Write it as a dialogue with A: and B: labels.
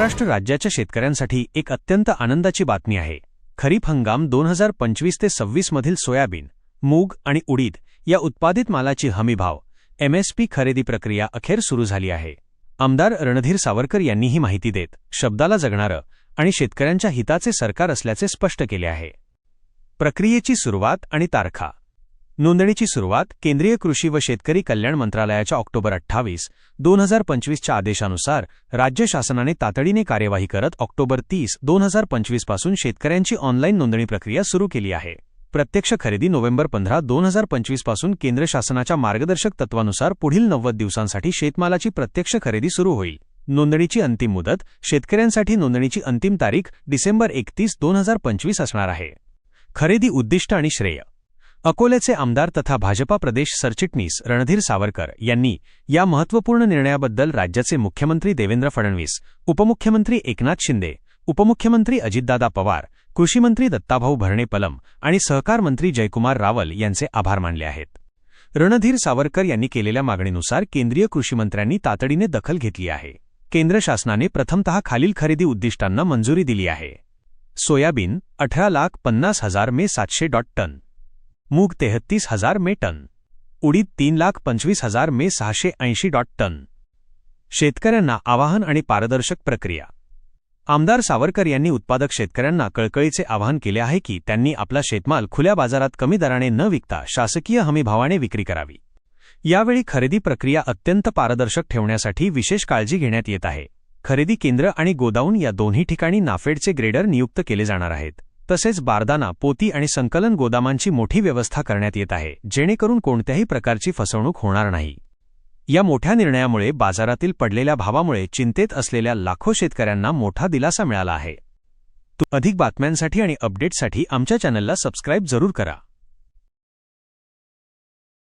A: महाराष्ट्र राज्याच्या शेतकऱ्यांसाठी एक अत्यंत आनंदाची बातमी आहे. खरीप हंगाम दोन हजार पंचवीस ते सव्वीस मधील सोयाबीन मूग आणि उडीद या उत्पादित मालाची हमीभाव एमएसपी खरेदी प्रक्रिया अखेर सुरू झाली आहे. आमदार रणधीर सावरकर यांनी ही माहिती देत शब्दाला जगणारं आणि शेतकऱ्यांच्या हिताचे सरकार असल्याचे स्पष्ट केले आहे. प्रक्रियेची सुरुवात आणि तारखा नोंदणीची सुरुवात केंद्रीय कृषी व शेतकरी कल्याण मंत्रालयाच्या ऑक्टोबर अठ्ठावीस दोन हजार पंचवीसच्या आदेशानुसार राज्य शासनाने तातडीने कार्यवाही करत ऑक्टोबर तीस दोन हजार पंचवीसपासून शेतकऱ्यांची ऑनलाईन नोंदणी प्रक्रिया सुरू केली आहे. प्रत्यक्ष खरेदी नोव्हेंबर पंधरा दोन हजार पंचवीसपासून केंद्र शासनाच्या मार्गदर्शक तत्वानुसार पुढील नव्वद दिवसांसाठी शेतमालाची प्रत्यक्ष खरेदी सुरू होईल. नोंदणीची अंतिम मुदत शेतकऱ्यांसाठी नोंदणीची अंतिम तारीख डिसेंबर एकतीस दोन हजार पंचवीस असणार आहे. खरेदी उद्दिष्ट आणि श्रेय. अकोल्याचे आमदार तथा भाजपा प्रदेश सरचिटणीस रणधीर सावरकर यांनी या महत्त्वपूर्ण निर्णयाबद्दल राज्याचे मुख्यमंत्री देवेंद्र फडणवीस उपमुख्यमंत्री एकनाथ शिंदे उपमुख्यमंत्री अजितदादा पवार कृषीमंत्री दत्ताभाऊ भरणे पलम आणि सहकार मंत्री जयकुमार रावल यांचे आभार मानले आहेत. रणधीर सावरकर यांनी केलेल्या मागणीनुसार केंद्रीय कृषीमंत्र्यांनी तातडीने दखल घेतली आहे. केंद्र शासनाने प्रथमतः खालील खरेदी उद्दिष्टांना मंजुरी दिली आहे. सोयाबीन अठरा लाख पन्नास हजार मे सातशे डॉट टन. मूग तेहत्तीस हजार मे टन. उडीद तीन लाख पंचवीस हजार मे सहाशे ऐंशी डॉट टन. शेतकऱ्यांना आवाहन आणि पारदर्शक प्रक्रिया. आमदार सावरकर यांनी उत्पादक शेतकऱ्यांना कळकळीचे आवाहन केले आहे की त्यांनी आपला शेतमाल खुल्या बाजारात कमी दराने न विकता शासकीय हमीभावाने विक्री करावी. यावेळी खरेदी प्रक्रिया अत्यंत पारदर्शक ठेवण्यासाठी विशेष काळजी घेण्यात येत आहे. खरेदी केंद्र आणि गोदाऊन या दोन्ही ठिकाणी नाफेडचे ग्रेडर नियुक्त केले जाणार आहेत. तसेच बारदाना पोती आणि संकलन गोदामांची मोठी व्यवस्था करण्यात येत आहे जेणेकरून कोणत्याही प्रकारची फसवणूक होणार नाही. या मोठ्या निर्णयामुळे बाजारातील पडलेल्या भावामुळे चिंतेत असलेल्या लाखो शेतकऱ्यांना मोठा दिलासा मिळाला आहे. अधिक बातम्यांसाठी आणि अपडेटसाठी आमच्या चॅनलला सबस्क्राईब जरूर करा.